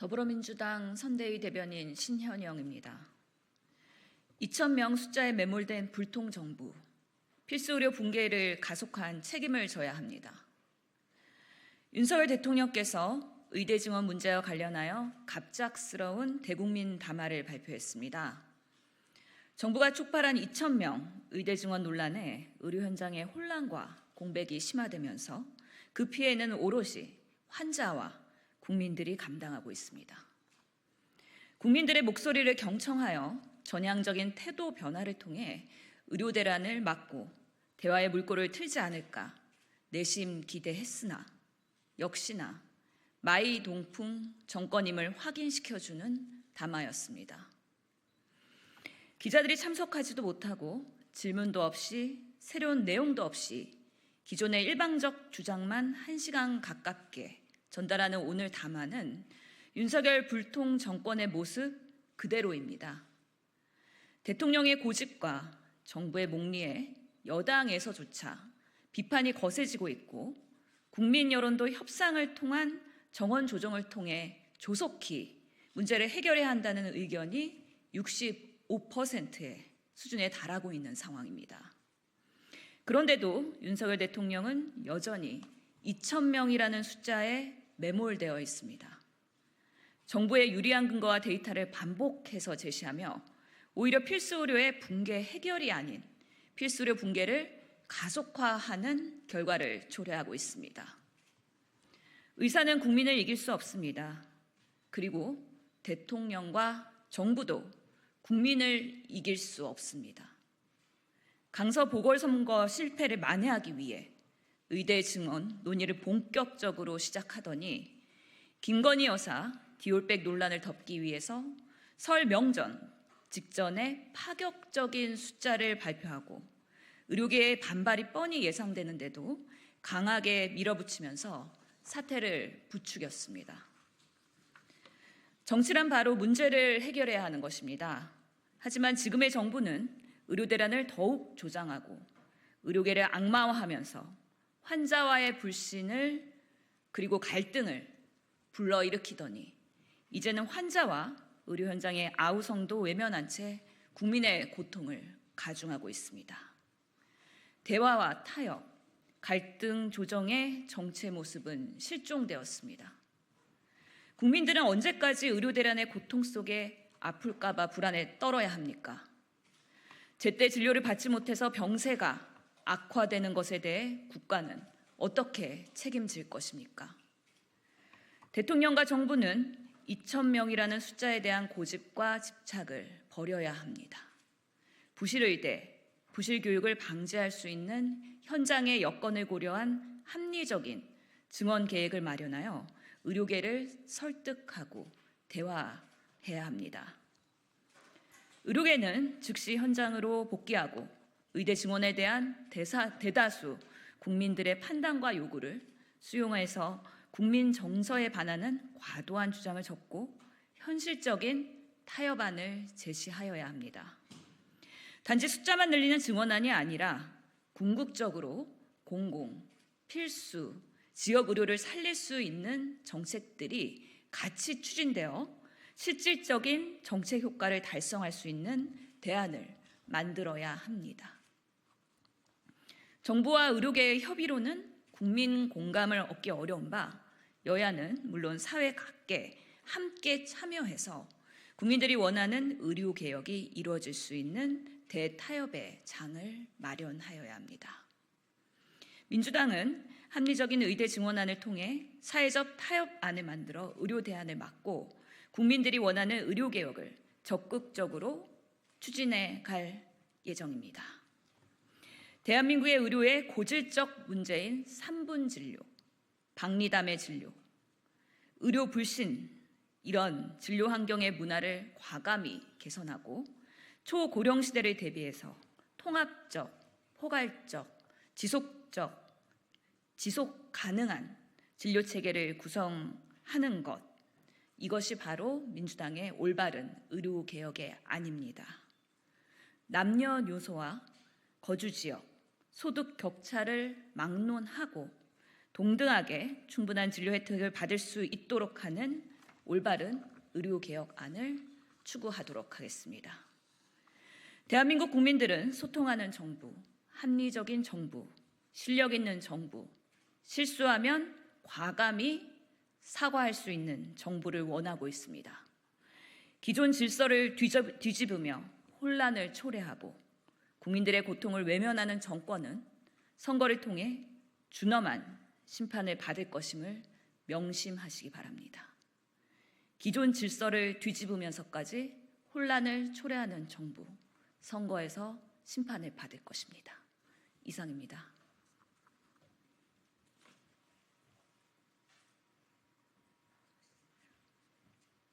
더불어민주당 선대위 대변인 신현영입니다. 2,000명 숫자에 매몰된 불통 정부, 필수 의료 붕괴를 가속한 책임을 져야 합니다. 윤석열 대통령께서 의대 증원 문제와 관련하여 갑작스러운 대국민 담화를 발표했습니다. 정부가 촉발한 2,000명 의대 증원 논란에 의료 현장의 혼란과 공백이 심화되면서 그 피해는 오롯이 환자와 국민들이 감당하고 있습니다. 국민들의 목소리를 경청하여 전향적인 태도 변화를 통해 의료 대란을 막고 대화의 물꼬를 틀지 않을까 내심 기대했으나 역시나 마이 동풍 정권임을 확인시켜주는 담화였습니다. 기자들이 참석하지도 못하고 질문도 없이 새로운 내용도 없이 기존의 일방적 주장만 한시간 가깝게 전달하는 오늘 담화는 윤석열 불통 정권의 모습 그대로입니다. 대통령의 고집과 정부의 목리에 여당에서조차 비판이 거세지고 있고 국민 여론도 협상을 통한 정원 조정을 통해 조속히 문제를 해결해야 한다는 의견이 65%의 수준에 달하고 있는 상황입니다. 그런데도 윤석열 대통령은 여전히 2,000명이라는 숫자에 매몰되어 있습니다. 정부의 유리한 근거와 데이터를 반복해서 제시하며 오히려 필수 의료의 붕괴 해결이 아닌 필수 의료 붕괴를 가속화하는 결과를 초래하고 있습니다. 의사는 국민을 이길 수 없습니다. 그리고 대통령과 정부도 국민을 이길 수 없습니다. 강서 보궐선거 실패를 만회하기 위해 의대 증원 논의를 본격적으로 시작하더니 김건희 여사 디올백 논란을 덮기 위해서 설 명전 직전에 파격적인 숫자를 발표하고 의료계의 반발이 뻔히 예상되는데도 강하게 밀어붙이면서 사태를 부추겼습니다. 정치란 바로 문제를 해결해야 하는 것입니다. 하지만 지금의 정부는 의료 대란을 더욱 조장하고 의료계를 악마화하면서 환자와의 불신을 그리고 갈등을 불러일으키더니 이제는 환자와 의료 현장의 아우성도 외면한 채 국민의 고통을 가중하고 있습니다. 대화와 타협, 갈등 조정의 정체 모습은 실종되었습니다. 국민들은 언제까지 의료 대란의 고통 속에 아플까봐 불안에 떨어야 합니까? 제때 진료를 받지 못해서 병세가 악화되는 것에 대해 국가는 어떻게 책임질 것입니까? 대통령과 정부는 2,000명이라는 숫자에 대한 고집과 집착을 버려야 합니다. 부실의대, 부실교육을 방지할 수 있는 현장의 여건을 고려한 합리적인 증원 계획을 마련하여 의료계를 설득하고 대화해야 합니다. 의료계는 즉시 현장으로 복귀하고 의대 증원에 대한 대사, 대다수 국민들의 판단과 요구를 수용해서 국민 정서에 반하는 과도한 주장을 접고 현실적인 타협안을 제시하여야 합니다. 단지 숫자만 늘리는 증원안이 아니라 궁극적으로 공공, 필수, 지역 의료를 살릴 수 있는 정책들이 같이 추진되어 실질적인 정책 효과를 달성할 수 있는 대안을 만들어야 합니다. 정부와 의료계의 협의로는 국민 공감을 얻기 어려운 바 여야는 물론 사회 각계 함께 참여해서 국민들이 원하는 의료 개혁이 이루어질 수 있는 대타협의 장을 마련하여야 합니다. 민주당은 합리적인 의대 증원안을 통해 사회적 타협안을 만들어 의료 대안을 막고 국민들이 원하는 의료 개혁을 적극적으로 추진해 갈 예정입니다. 대한민국의 의료의 고질적 문제인 3분 진료, 박리담의 진료, 의료 불신 이런 진료 환경의 문화를 과감히 개선하고 초고령 시대를 대비해서 통합적, 포괄적, 지속적, 지속 가능한 진료 체계를 구성하는 것 이것이 바로 민주당의 올바른 의료 개혁의 안입니다. 남녀노소와 거주 지역, 소득 격차를 막론하고 동등하게 충분한 진료 혜택을 받을 수 있도록 하는 올바른 의료 개혁안을 추구하도록 하겠습니다. 대한민국 국민들은 소통하는 정부, 합리적인 정부, 실력 있는 정부, 실수하면 과감히 사과할 수 있는 정부를 원하고 있습니다. 기존 질서를 뒤집으며 혼란을 초래하고 국민들의 고통을 외면하는 정권은 선거를 통해 준엄한 심판을 받을 것임을 명심하시기 바랍니다. 기존 질서를 뒤집으면서까지 혼란을 초래하는 정부, 선거에서 심판을 받을 것입니다. 이상입니다.